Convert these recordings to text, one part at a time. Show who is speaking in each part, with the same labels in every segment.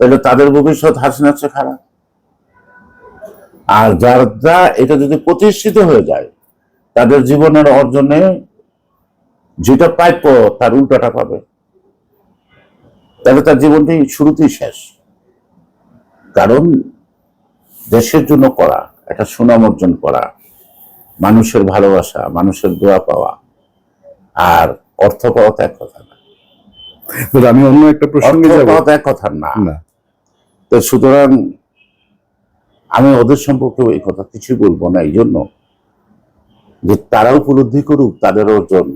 Speaker 1: তাহলে তাদের ভবিষ্যৎ হাসিনার চেয়ে খারাপ আর যারা এটা যদি প্রতিষ্ঠিত হয়ে যায় তাদের জীবনের অর্জনে যেটা প্রাপ্য তার উল্টাটা পাবে। তাহলে তার জীবনটি শুরুতেই শেষ। কারণ দেশের জন্য করা একটা সুনাম অর্জন করা মানুষের ভালোবাসা মানুষের দোয়া পাওয়া আর অর্থ পাওয়া তো এক কথা না।
Speaker 2: আমি অন্য একটা প্রসঙ্গে যাব।
Speaker 1: এক কথা না।
Speaker 2: না।
Speaker 1: তো সুতরাং আমি ওদের সম্পর্কে এই কথা কিছুই বলব না, এই জন্য যে তারা উপলব্ধি করুক তাদের অর্জন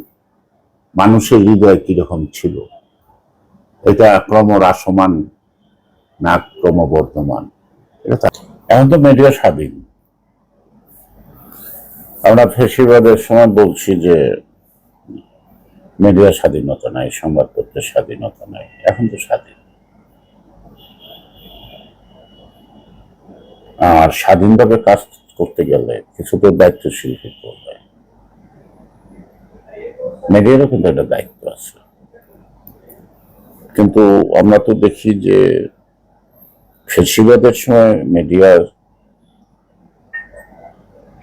Speaker 1: মানুষের হৃদয় কীরকম ছিল। এটা ক্রম ক্রমহ্রাসমান, না ক্রমবর্ধমান। এটা এখন তো মিডিয়া স্বাধীন। আমরা ফেসিবাদের সময় বলছি যে মিডিয়া স্বাধীনতা নাই, সংবাদপত্রের স্বাধীনতা নাই, এখন তো স্বাধীন। আর স্বাধীনভাবে কাজ করতে গেলে কিছু তো দায়িত্বশীল হতে হবে। মিডিয়ারও কিন্তু একটা দায়িত্ব আছে। কিন্তু আমরা তো দেখি যে ফেসিবাদের সময় মিডিয়ার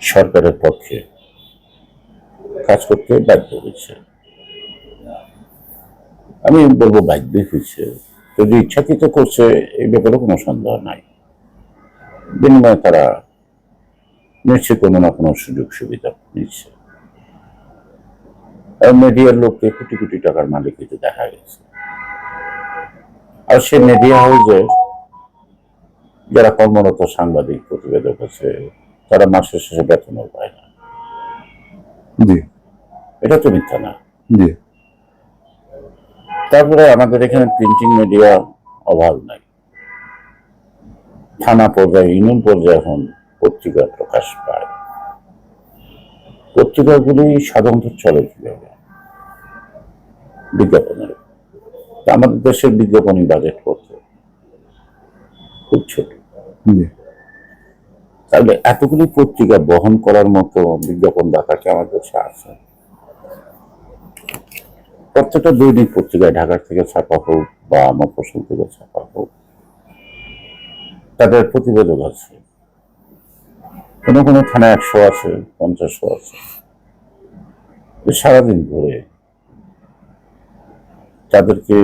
Speaker 1: সরকারের পক্ষে কাজ করতে বাধ্য হয়েছে। আমি বলব বাধ্য হয়েছে। যদি ইচ্ছাকৃত করছে, এই ব্যাপারে কোনো সন্দেহ নাই। বিনিময়ে তারা নিশ্চয় কোনো না কোনো সুযোগ সুবিধা নিচ্ছে মিডিয়ার লোককে কোটি কোটি টাকার মালিক হইতে দেখা গেছে। আর সে মিডিয়া হাউসে যারা কর্মরত সাংবাদিক প্রতিবেদক আছে তারা মাসের শেষে বেতনও পায় না।
Speaker 2: জি।
Speaker 1: এটা তো মিথ্যা না।
Speaker 2: জি।
Speaker 1: তারপরে আমাদের এখানে প্রিন্টিং মিডিয়া অভাব নাই। থানা পর্যায়ে ইউনিয়ন পর্যায়ে এখন পত্রিকা প্রকাশ পায়। পত্রিকাগুলি সাধারণত চলে কীভাবে? বিজ্ঞাপনের। আমাদের দেশের বিজ্ঞাপনী বাজেট করতে খুব ছোট। তাহলে এতগুলি পত্রিকা বহন করার মতো বিজ্ঞাপন দাতাকে আমার কাছে আছে? প্রত্যেকটা দৈনিক পত্রিকায় ঢাকার থেকে ছাপা হোক বা মফসল থেকে ছাপা হোক তাদের প্রতিবেদক আছে। কোনো কোনো থানায় একশো আছে, পঞ্চাশও আছে। সারাদিন ধরে তাদেরকে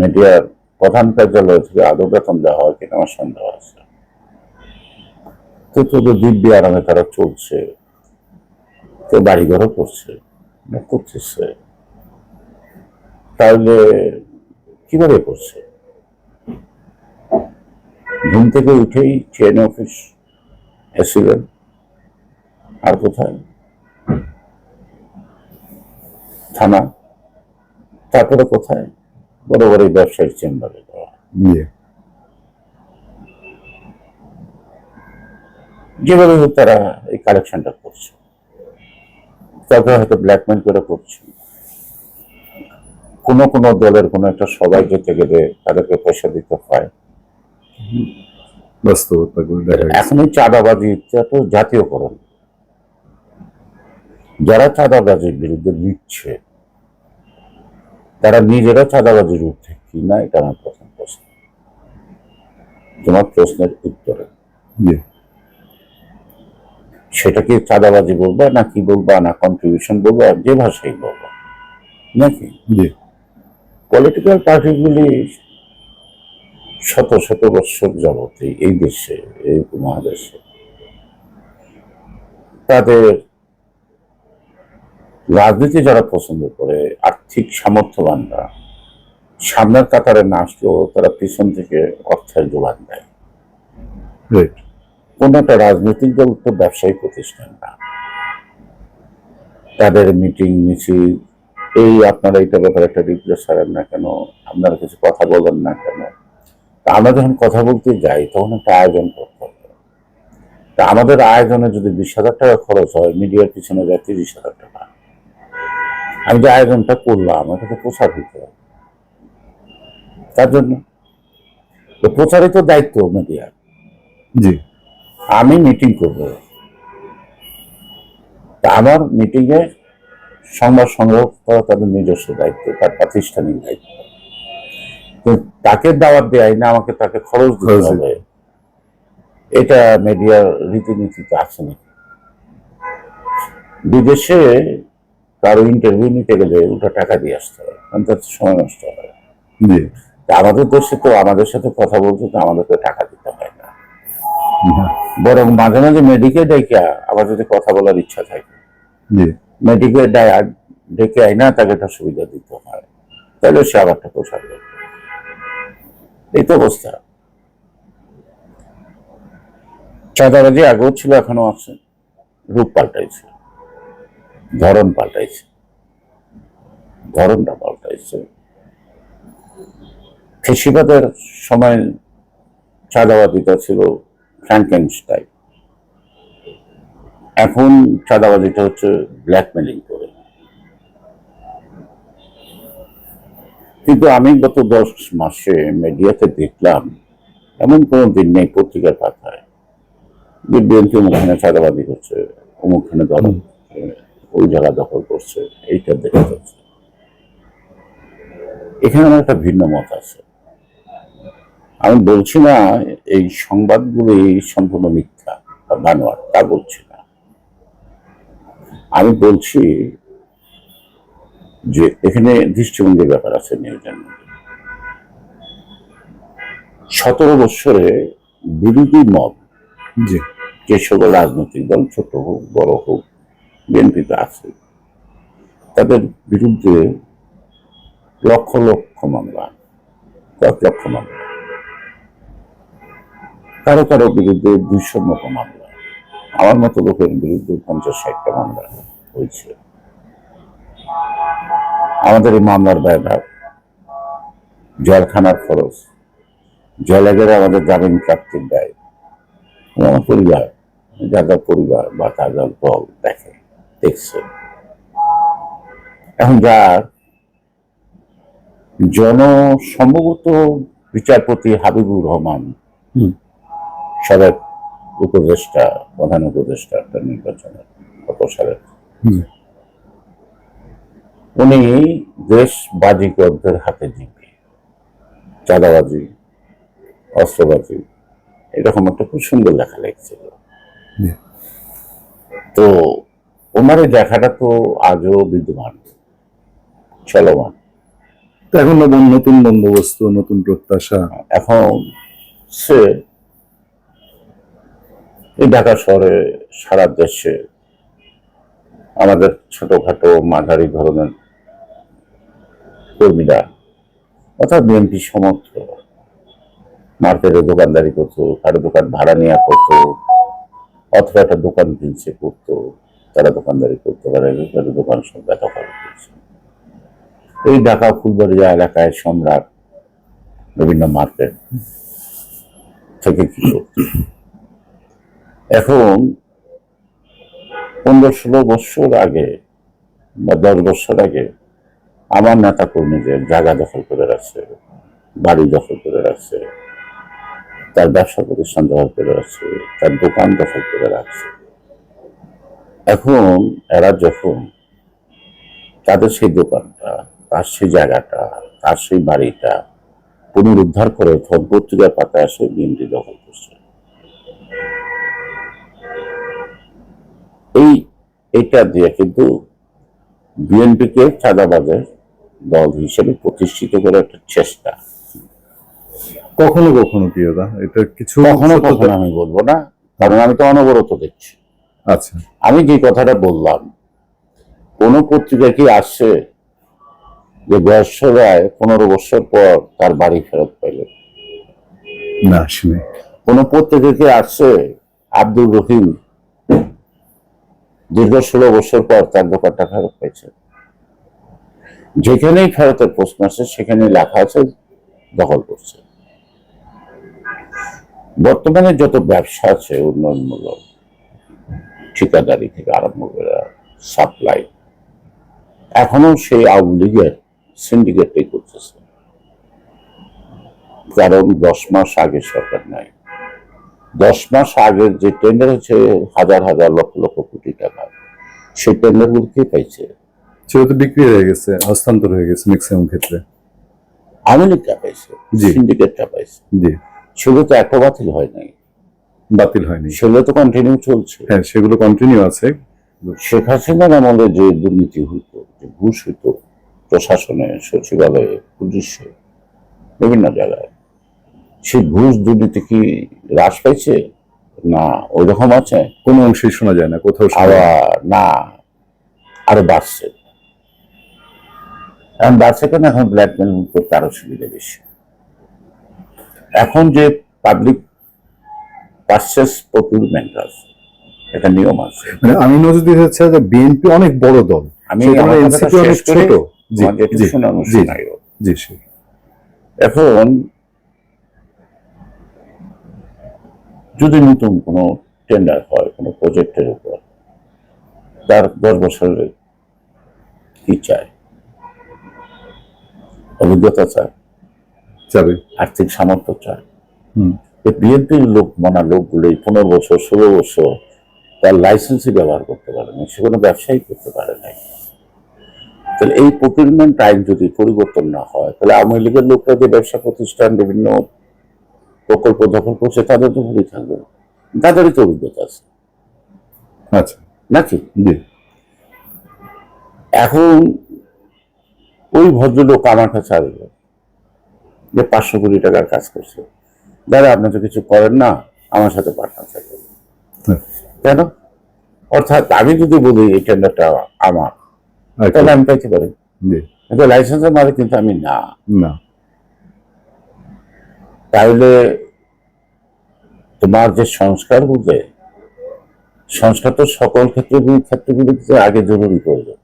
Speaker 1: মিডিয়ার প্রধান কার্যালয় থেকে আদৌ বেতন দেওয়া হয় কিনা আমার সন্দেহ আছে। তো তোদের দিব্যি আরামে তারা চলছে, কেউ বাড়ি ঘরও করছে করতেছে। তাহলে কীভাবে করছে? ঘুম থেকে উঠেই চেন অফিস এসিলেন আর কোথায়? থানা। তারপরে কোথায়? বড় বড় এই ব্যবসায়িক চেম্বারে। যেভাবে হোক তারা এই কালেকশনটা করছে। কাউকে হয়তো ব্ল্যাকমেল করে করছে। কোনো কোনো দলের কোনো একটা সবাই যেতে গেলে তাদেরকে পয়সা দিতে হয়।
Speaker 2: বাস্তবতাগুলো দেখা গেছে
Speaker 1: এখন এই চাঁদাবাজিটা তো জাতীয়করণ যারা চাঁদাবাজির বিরুদ্ধে লিখছে তারা নিজেরা চাঁদাবাজির ঊর্ধ্বে কি না এটা আমার প্রথম প্রশ্ন। তোমার প্রশ্নের উত্তরে।
Speaker 2: জি।
Speaker 1: সেটা কি চাঁদাবাজি বলবা না কি বলবা না কন্ট্রিবিউশন বলবা যে ভাষাই বলবা নাকি? পলিটিক্যাল পার্টিগুলি শত শত বৎসর যাবতই এই দেশে এই উপমহাদেশে। তাদের রাজনীতি যারা পছন্দ করে আর্থিক সামর্থ্যবানরা সামনের কাতারে না আসলেও তারা পিছন থেকে অর্থের যোগান দেয়। কোন একটা রাজনৈতিক দল তো ব্যবসায়ী প্রতিষ্ঠান না। তাদের মিটিং মিছিল এই আপনারা এইটা ব্যাপারে একটা রিপ্লেস ছাড়েন না কেন? আপনারা কিছু কথা বলেন না কেন? তা আমরা যখন কথা বলতে যাই তখন একটা আয়োজন করতে হবে তা আমাদের আয়োজনে যদি বিশ হাজার টাকা খরচ হয় মিডিয়ার পিছনে যায় তিরিশ হাজার টাকা। আমি যে আয়োজনটা করলাম এটাকে প্রচার দিতে হবে তার জন্য তো প্রচারিত দায়িত্ব মিডিয়ার।
Speaker 2: জি।
Speaker 1: আমি মিটিং করব। তা আমার মিটিংয়ে সংবাদ সংগ্রহ করা তাদের নিজস্ব দায়িত্ব তার প্রাতিষ্ঠানিক দায়িত্ব। তাকে দাওয়াত দেয় না আমাকে তাকে খরচ দিতে হবে। এটা মিডিয়ার রীতিনীতিতে আছে নাকি বিদেশে কারও ইন্টারভিউ নিতে গেলে উল্টা টাকা দিয়ে আসতে হয় কারণ তাতে সময় নষ্ট হয়। আমাদের দেশে তো আমাদের সাথে কথা বলতে তো আমাদেরকে টাকা দিতে হয় না।
Speaker 2: না,
Speaker 1: বরং মাঝে মাঝে মেডিকেল ডেকে আবার যদি কথা বলার ইচ্ছা থাকে।
Speaker 2: জি।
Speaker 1: মেডিকেল ডেকে আয় না তাকে একটা সুবিধা দিতে হয়। তাহলে সে আবার দেবে এই তো অবস্থা। চাঁদাবাজি আগেও ছিল এখনও আছে। রূপ পাল্টাইছে। ধরন পাল্টাইছে। ধরনটা পাল্টাইছে। ফেসিবাদের সময় চাঁদাবাজিটা ছিল ফ্র্যাঙ্কেনস্টাইন এখন চাঁদাবাজিটা হচ্ছে ব্ল্যাকমেলিং করে। কিন্তু আমি গত দশ মাসে মিডিয়াতে দেখলাম এমন কোনো দিন নেই পত্রিকার পাতায় যে বিএনপি অমুকখানে চাঁদাবাজি করছে অমুকখানে দখল ওই জায়গা দখল করছে এইটা দেখা যাচ্ছে। এখানে আমার একটা ভিন্ন মত আছে। আমি বলছি না এই সংবাদগুলি সম্পূর্ণ মিথ্যা বা বানোয়ার তা বলছি না। আমি বলছি যে এখানে দৃষ্টিভঙ্গির ব্যাপার আছে নিউজের মধ্যে। সতেরো বৎসরে বিরোধী মত
Speaker 2: জি।
Speaker 1: যে সকল রাজনৈতিক দল ছোট হোক বড় হোক বিএনপিতে আছে তাদের বিরুদ্ধে লক্ষ লক্ষ মামলা কয়েক লক্ষ মামলা। কারও কারও বিরুদ্ধে দুইশোর মতো মামলা। আমার মতো লোকের বিরুদ্ধে পঞ্চাশ ষাটটা মামলা হয়েছে। আমাদের এই মামলার ব্যয়ভার জেলখানার খরচ। জেলাগের আমাদের জামিন প্রাপ্তির ব্যয় আমার পরিবার যাদের পরিবার বা তাদের দল দেখে দেখছে। এখন যার জনসম্ভবত বিচারপতি হাবিবুর রহমান
Speaker 2: হুম।
Speaker 1: সাবেক উপদেষ্টা প্রধান উপদেষ্টা একটা নির্বাচনের
Speaker 2: হুম।
Speaker 1: উনি দেশ বাজিকরদের হাতে জিতবে চাঁদাবাজি অস্ত্রবাজি এরকম একটা খুব সুন্দর লেখা লিখছিল। তো ওনার এই লেখাটা তো আজও বিদ্যমান চলমান।
Speaker 2: তো এখন নতুন নতুন বন্দোবস্ত নতুন প্রত্যাশা?
Speaker 1: এখন সে এই ঢাকা শহরে সারা দেশে আমাদের ছোটখাটো মাঝারি ধরনের কর্মীরা, অর্থাৎ বিএনপি সমর্থক, মার্কেটে দোকানদারি করতো, কারও দোকান ভাড়া নেওয়া করতো, অথবা একটা দোকান কিনছে করতো, তারা দোকানদারি করতে পারে কারও দোকান সব ব্যথা করে এই ঢাকা ফুলবাড়িয়া এলাকায় সম্রাট বিভিন্ন মার্কেট থেকে কি এখন পনেরো ষোলো বছর আগে বা দশ বছর আগে আমার নেতা কর্মীদের জায়গা দখল করে রাখছে, বাড়ি দখল করে রাখছে, তার ব্যবসা প্রতিষ্ঠান দখল করে রাখছে, তার দোকান দখল করে রাখছে। এখন এরা যখন তাদের সেই দোকানটা, তার সেই জায়গাটা, তার সেই বাড়িটা পুনরুদ্ধার করে তখন পত্রিকার পাতায় আসে বিএনপি দখল করছে। এই, এটা দিয়ে কিন্তু বিএনপিকে চাঁদাবাজের দল হিসেবে প্রতিষ্ঠিত করে একটা চেষ্টা।
Speaker 2: কখনো কখনো প্রিয়দা এটা কিছু
Speaker 1: কখনো কখনো আমি বলব না কারণ আমি তো অনবরত দেখছি।
Speaker 2: আচ্ছা।
Speaker 1: আমি যে কথাটা বললাম কোন পত্রিকা কি আসছে যে বয়স্ক রায় পনেরো বছর পর তার বাড়ি ফেরত পেল
Speaker 2: না শুনে।
Speaker 1: কোন পত্রিকা কি আসছে আব্দুল রহিম দীর্ঘ ষোলো বছর পর তার দোকানটা ফেরত পেয়েছে যেখানেই ফেরতের প্রশ্ন আছে সেখানে লেখা আছে, দখল করছে। বর্তমানে যত ব্যবসা আছে, উন্নয়নমূলক, ঠিকাদারি থেকে আরম্ভ করে সাপ্লাই এখনও সেই আওয়ামী লীগের সিন্ডিকেটটাই করতেছে। কারণ দশ মাস আগে সরকার নাই। দশ মাস আগের যে টেন্ডার হচ্ছে হাজার হাজার লক্ষ লক্ষ কোটি টাকা, সেই টেন্ডারগুলো কে পাইছে?
Speaker 2: সেটা তো বিক্রি হয়ে গেছে হস্তান্তর হয়ে গেছে ম্যাক্সিমাম ক্ষেত্রে।
Speaker 1: আওয়ামী লীগটা পাইছে
Speaker 2: জি।
Speaker 1: সিন্ডিকেটটা পাইছে।
Speaker 2: জি।
Speaker 1: সেগুলো তো একটা বাতিল হয় নাই।
Speaker 2: বাতিল হয়নি।
Speaker 1: সেগুলো তো কন্টিনিউ চলছে।
Speaker 2: হ্যাঁ সেগুলো কন্টিনিউ আছে।
Speaker 1: শেখ হাসিনার আমলে যে দুর্নীতি হইতো যে ঘুষ হইতো প্রশাসনে সচিবালয়ে পুলিশে বিভিন্ন জায়গায় সেই ঘুষ দুর্নীতি কি হ্রাস পাইছে? না ওই রকম আছে?
Speaker 2: কোনো অংশে শোনা যায় না কোথাও।
Speaker 1: আবার না আরও বাড়ছে। এখন কেন এখন ব্ল্যাকমেল করতে আরও সুবিধা বেশি। এখন যে পাবলিক পার্সেস প্রকিউরমেন্ট আছে এটা নিয়ম আছে।
Speaker 2: মানে আমি নজর দিতে হচ্ছে যে বিএনপি অনেক বড় দল।
Speaker 1: আমি
Speaker 2: NCP অনেক ছোট। জি জি
Speaker 1: এখন যদি নতুন কোনো টেন্ডার হয় কোনো প্রজেক্টের উপর তার দশ বছরের কি চায় অভিজ্ঞতা চায়।
Speaker 2: যাবে
Speaker 1: আর্থিক সামর্থ্য চায়।
Speaker 2: হুম।
Speaker 1: বিএনপির লোক মানা লোকগুলো এই পনেরো বছর ষোলো বছর তার লাইসেন্সই ব্যবহার করতে পারে না সে কোনো ব্যবসায়ী করতে পারে নাই। তাহলে এই প্রকিউরমেন্ট আইন যদি পরিবর্তন না হয় তাহলে আওয়ামী লীগের লোকরা যে ব্যবসা প্রতিষ্ঠান বিভিন্ন প্রকল্প দখল করছে তাদের তো ভুলে থাকবে তাদেরই তো অভিজ্ঞতা আছে।
Speaker 2: আচ্ছা।
Speaker 1: নাকি? এখন ওই ভদ্রলোক আমার কাছে আসবে যে পাঁচশো কোটি টাকার কাজ করছে। দাদা আপনি তো কিছু করেন না আমার সাথে পার্টনারশিপ করুন
Speaker 2: হ্যাঁ।
Speaker 1: কেন? অর্থাৎ আমি যদি বলি এই টেন্ডারটা আমার
Speaker 2: আচ্ছা,
Speaker 1: তাহলে আমি পাইতে পারি কিন্তু লাইসেন্সের মালিক কিন্তু আমি না।
Speaker 2: না।
Speaker 1: তাহলে তোমার যে সংস্কার বুঝে সংস্কার তো সকল ক্ষেত্রে ক্ষেত্রগুলিতে আগে জরুরি প্রয়োজন।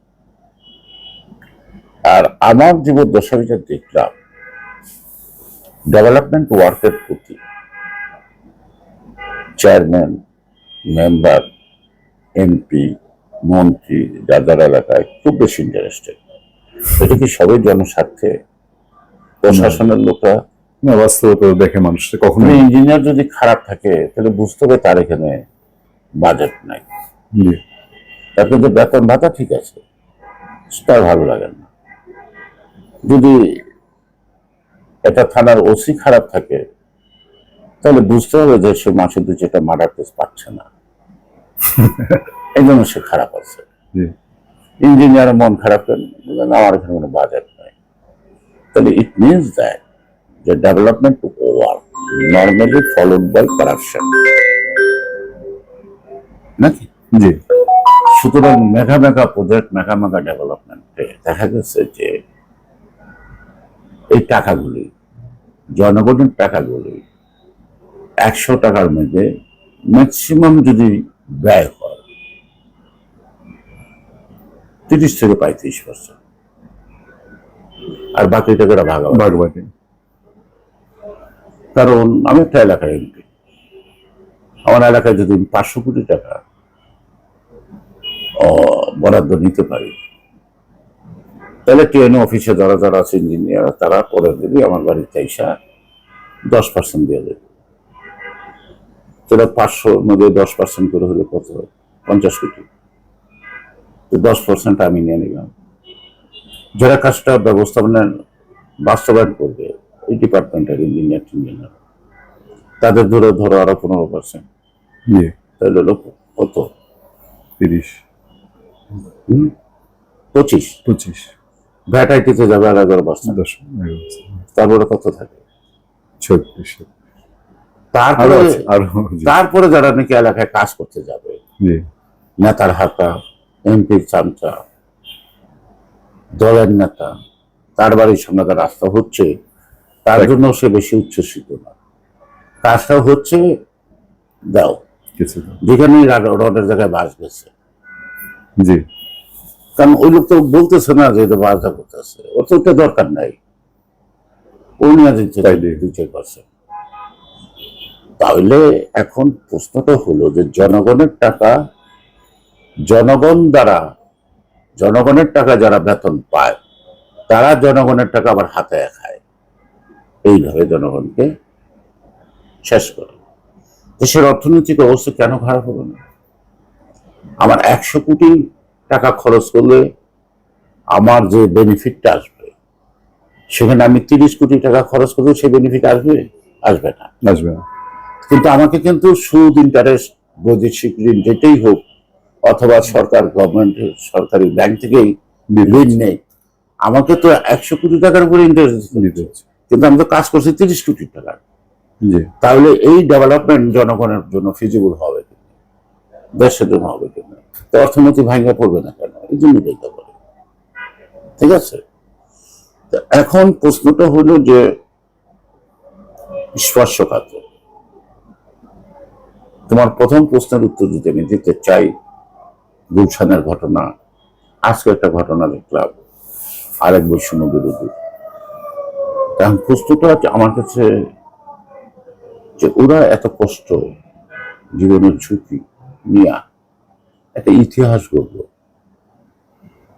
Speaker 1: আর আমার জীবন দশাবিটা দেখলাম ডেভেলপমেন্ট ওয়ার্কের প্রতি চেয়ারম্যান মেম্বার এমপি মন্ত্রী যাদের এলাকায় খুব বেশি ইন্টারেস্টেড এটা কি সবাই জনস্বার্থে? প্রশাসনের লোকরা?
Speaker 2: না বাস্তবতা দেখে মানুষ কখনো
Speaker 1: ইঞ্জিনিয়ার যদি খারাপ থাকে তাহলে বুঝতে হবে তার এখানে বাজেট নাই।
Speaker 2: জি।
Speaker 1: তার কিন্তু বেতন ভাতা ঠিক আছে তার ভালো লাগে না। যদি একটা থানার ওসি খারাপ থাকে তাহলে বুঝতে হবে যে সে মাসে দু চারটা মার্ডার কেস পাচ্ছে না। এই জন্য সে খারাপ আছে। ইঞ্জিনিয়ার মন খারাপ বললেন, আমার এখানে কোনো বাজেট নাই। তাহলে ইট মিনস দ্যাট যে development work normally followed by corruption নাকি?
Speaker 2: জি।
Speaker 1: সুতরাং mega mega project mega mega ডেভেলপমেন্টে দেখা গেছে যে এই টাকাগুলি জনগণের টাকাগুলি একশো টাকার মধ্যে ম্যাক্সিমাম যদি ব্যয় হয় তিরিশ থেকে পঁয়ত্রিশ পার্সেন্ট আর বাকি টাকাটা ভাগা
Speaker 2: বাগবাটি
Speaker 1: কারণ আমি একটা এলাকার এমপি। আমার এলাকায় যদি পাঁচশো কোটি টাকা বরাদ্দ নিতে পারি তাহলে টিএনএ অফিসে যারা যারা আছে ইঞ্জিনিয়ার তারা করে দেবে আমার বাড়িতে এসা দশ পার্সেন্ট দিয়ে দেবে। তাহলে পাঁচশো মধ্যে দশ পার্সেন্ট করে হলে কত পঞ্চাশ কোটি। তো দশ পার্সেন্ট আমি নিয়ে নিলাম। যারা কাজটা ব্যবস্থাপনা বাস্তবায়ন করবে এই ডিপার্টমেন্টের ইঞ্জিনিয়ার টিঞ্জিনিয়ার তাদের ধরে ধরো আরও পনেরো পার্সেন্ট তাহলে লোক কত?
Speaker 2: তিরিশ।
Speaker 1: হুম? পঁচিশ। ভ্যাটাইটিতে যাবে আর এগারো পার্সেন্ট তারপরে কত থাকে।
Speaker 2: ছত্রিশ
Speaker 1: তারপরে তারপরে যারা নাকি এলাকায় কাজ করতে যাবে নেতার হাতা এমপির চামচা দলের নেতা তার বাড়ির সামনে তার রাস্তা হচ্ছে তার জন্য সে বেশি উচ্ছ্বসিত না। কাজটা হচ্ছে দাও।
Speaker 2: কিছু
Speaker 1: যেখানে রডের জায়গায় বাস গেছে।
Speaker 2: জি।
Speaker 1: কারণ ওই লোক তো বলতেছে না যে এটা করতেছে। ওর তো ওটা দরকার নাই। ও দিচ্ছে দুই চার পার্সেন্ট তাহলে এখন প্রশ্নটা হলো যে জনগণের টাকা জনগণ দ্বারা জনগণের টাকা যারা বেতন পায় তারা জনগণের টাকা আবার হাতে খায়। এইভাবে জনগণকে শেষ করে। দেশের অর্থনৈতিক অবস্থা কেন খারাপ হবে না? আমার একশো কোটি টাকা খরচ করলে আমার যে বেনিফিটটা আসবে সেখানে আমি তিরিশ কোটি টাকা খরচ করলে সেই বেনিফিট আসবে আসবে না।
Speaker 2: আসবে না।
Speaker 1: কিন্তু আমাকে কিন্তু সুদ ইন্টারেস্ট বৈদেশিক ঋণ যেটাই হোক অথবা সরকার গভর্নমেন্ট সরকারি ব্যাংক থেকেই ঋণ নেই আমাকে তো একশো কোটি টাকার উপরে ইন্টারেস্ট
Speaker 2: দিতে হচ্ছে।
Speaker 1: কিন্তু আমি তো কাজ করছি তিরিশ কোটি
Speaker 2: টাকার।
Speaker 1: তাহলে এই ডেভেলপমেন্ট জনগণের জন্য ফিজিবল হবে দেশের জন্য হবে কিনা? তো অর্থনীতি ভাঙ্গা পড়বে না কেন? এই জন্য দেখতে পারে ঠিক আছে? এখন প্রশ্নটা হলো যে, স্পর্শকাতর। তোমার প্রথম প্রশ্নের উত্তর যদি আমি দিতে চাই, গুলশানের ঘটনা, আজকে একটা ঘটনা দেখলাম, আরেক বৈষম্য বিরোধী। এখন প্রশ্নটা আমার কাছে যে ওরা এত কষ্ট, জীবনের ঝুঁকি নিয়ে একটা ইতিহাস গড়ল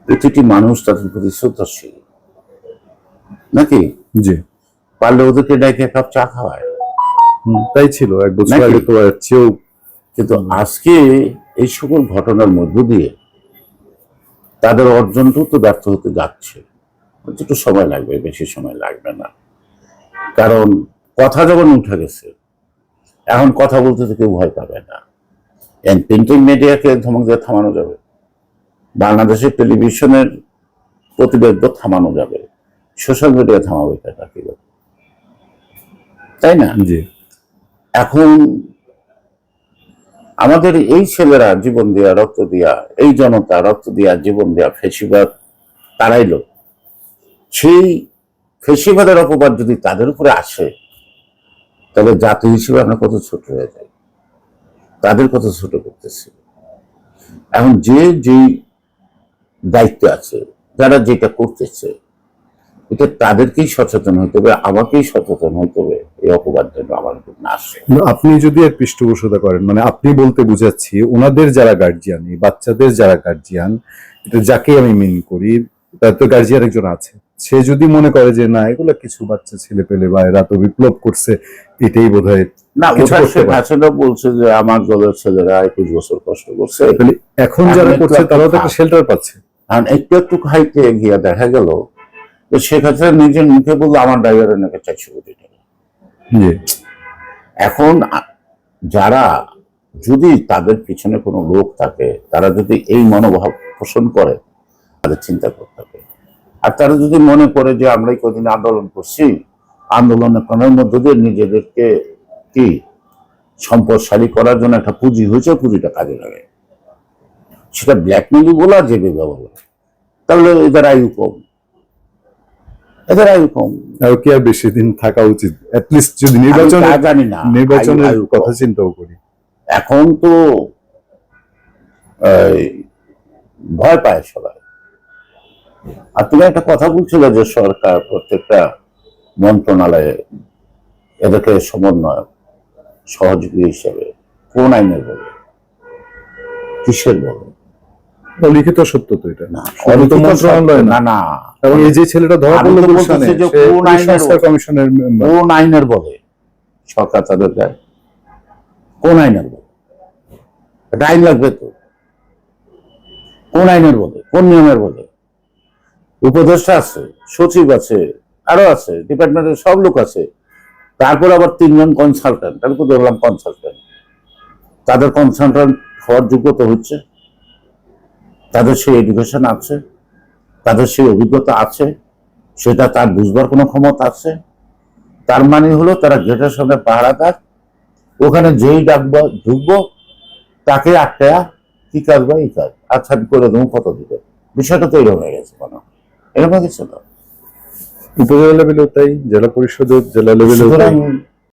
Speaker 1: প্রতিটি মানুষ তাদের প্রতি শ্রদ্ধাশীল। নাকি?
Speaker 2: জি।
Speaker 1: পারলে ওদেরকে ডেকে এক কাপ চা খাওয়ায়।
Speaker 2: তাই ছিল এক বছর আগে তো চেয়েও
Speaker 1: কিন্তু আজকে এই সকল ঘটনার মধ্য দিয়ে তাদের অর্জনটাও তো ব্যর্থ হতে যাচ্ছে। একটু সময় লাগবে বেশি সময় লাগবে না। কারণ কথা যখন উঠে গেছে এখন কথা বলতে তো কেউ ভয় পাবে না। প্রিন্টিং মিডিয়াকে ধমক দিয়ে থামানো যাবে। বাংলাদেশের টেলিভিশনের প্রতিবেদ্য থামানো যাবে। সোশ্যাল মিডিয়া থামাবে এটা কি? তাই না?
Speaker 2: জি।
Speaker 1: এখন আমাদের এই ছেলেরা জীবন দিয়া রক্ত দিয়া এই জনতা রক্ত দিয়া জীবন দিয়া ফেসিবাদ তারাইলো সেই ফেসিবাদের অপবাদ যদি তাদের উপরে আসে তবে জাতি হিসেবে আমরা কত ছোট হয়ে যাই। তাদের কথা ছোট করতেছি। এখন যে যেই দায়িত্ব আছে, যারা যেটা করতেছে, এটা তাদেরকেই সচেতন হতে হবে, আমাকেই সচেতন হতে হবে। এই অপবাদ যেন আমার উপর না আসে।
Speaker 2: আপনি যদি এর পৃষ্ঠপোষকতা করেন মানে আপনি বলতে বুঝাচ্ছি, ওনাদের যারা গার্জিয়ান এই বাচ্চাদের যারা গার্জিয়ান এটা যাকে আমি মিন করি, তার তো গার্জিয়ান একজন আছে। সে যদি মনে করে যে, না, এগুলো কিছু বাচ্চা ছেলে পেলে বা এরা তো বিপ্লব করছে, এটাই বোধ
Speaker 1: না ওটা বলছে যে আমার দলের ছেলেরা একুশ বছর কষ্ট করছে।
Speaker 2: এখন যারা করছে তারাও তো শেল্টার পাচ্ছে।
Speaker 1: কারণ একটু একটু গিয়ে দেখা গেল শেখ হাসিনা নিজের মুখে বলল আমার ড্রাইভারের নাকি চারশো কোটি টাকা। এখন যারা যদি তাদের পিছনে কোনো লোক থাকে তারা যদি এই মনোভাব পোষণ করে তাদের চিন্তা করতে হবে। আর তারা যদি মনে করে যে আমরা এই কদিন আন্দোলন করছি আন্দোলনের মধ্য দিয়ে নিজেদেরকে কি? সম্পদশালী করার জন্য একটা পুঁজি হয়েছে পুঁজিটা কাজে লাগে। সেটা ব্ল্যাকমেলি বলা যাবে বলা। তাহলে এদের আয়ু কম। এদের আয়ু কম।
Speaker 2: আর কি আর বেশি দিন থাকা উচিত? যদি নির্বাচন
Speaker 1: জানি না।
Speaker 2: নির্বাচনের কথা চিন্তাও করি।
Speaker 1: এখন তো ভয় পায় সবাই। আর তুমি একটা কথা বলছিলে যে সরকার প্রত্যেকটা মন্ত্রণালয়ে এদেরকে সমন্বয় সহযোগী হিসেবে কোন আইনের বলে? কিসের বলে?
Speaker 2: লিখিত সত্য তো এটা।
Speaker 1: না
Speaker 2: মন্ত্রণালয় না।
Speaker 1: না
Speaker 2: এবং এই যে ছেলেটা ধরা পড়ল
Speaker 1: কোন আইনের
Speaker 2: কমিশনের
Speaker 1: কোন আইনের বলে? সরকার তাদের দেয়। কোন আইনের বলে? এটা আইন লাগবে তো। কোন আইনের বলে? কোন নিয়মের বলে? উপদেষ্টা আছে সচিব আছে আরও আছে ডিপার্টমেন্টের সব লোক আছে। তারপর আবার তিনজন কনসালটেন্ট আমি তো ধরলাম কনসালটেন্ট তাদের কনসালটেন্ট হওয়ার যোগ্যতা হচ্ছে। তাদের সেই এডুকেশন আছে, তাদের সেই অভিজ্ঞতা আছে, সেটা তার বুঝবার কোনো ক্ষমতা আছে। তার মানে হলো তারা গেটের সামনে পাহারা থাক ওখানে যেই ডাকবো, ঢুকবো, তাকে আটকায়া কি কাজ বা এই কাজ? আচ্ছা করে দেবো কত দিবে। বিষয়টা তো এরকম হয়ে গেছে কোনো। এরকম গেছে তো?
Speaker 2: উপজেলা লেভেলেও তাই জেলা পরিষদের জেলা লেভেলেও তাই।